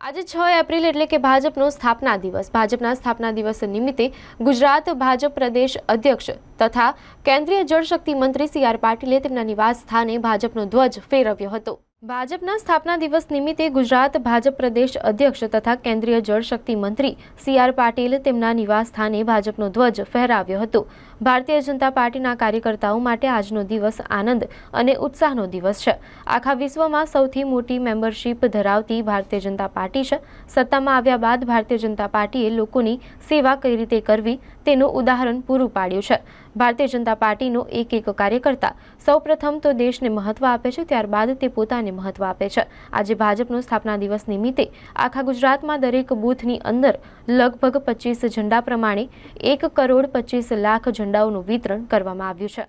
આજે છ એપ્રિલ એટલે કે ભાજપનો સ્થાપના દિવસ. ભાજપના સ્થાપના દિવસ નિમિત્તે ગુજરાત ભાજપ પ્રદેશ અધ્યક્ષ તથા કેન્દ્રીય જળશક્તિ મંત્રી સી આર પાટીલે તેમના નિવાસ સ્થાને ભાજપનો ધ્વજ ફેરવ્યો હતો. ભાજપના સ્થાપના દિવસ નિમિત્તે ગુજરાત ભાજપ પ્રદેશ અધ્યક્ષ તથા કેન્દ્રીય જળશક્તિ મંત્રી સી આર પાટીલ તેમના નિવાસ સ્થાને ભાજપનો ધ્વજ ફહેરાવ્યો હતો. ભારતીય જનતા પાર્ટીના કાર્યકર્તાઓ માટે આજનો દિવસ આનંદ અને ઉત્સાહનો દિવસ છે. આખા વિશ્વમાં સૌથી મોટી મેમ્બરશિપ ધરાવતી ભારતીય જનતા પાર્ટી છે. સત્તામાં આવ્યા બાદ ભારતીય જનતા પાર્ટીએ લોકોની સેવા કઈ રીતે કરવી તેનું ઉદાહરણ પૂરું પાડ્યું છે. ભારતીય જનતા પાર્ટીનો એક એક કાર્યકર્તા સૌપ્રથમ તો દેશને મહત્વ આપે છે, ત્યારબાદ તે પોતાને તેને મહત્વ આપે છે આજે ભાજપનો સ્થાપના દિવસ નિમિત્તે આખા ગુજરાતમાં દરેક બૂથની અંદર લગભગ પચીસ ઝંડા પ્રમાણે એક કરોડ પચીસ લાખ ઝંડાઓનું વિતરણ કરવામાં આવ્યું છે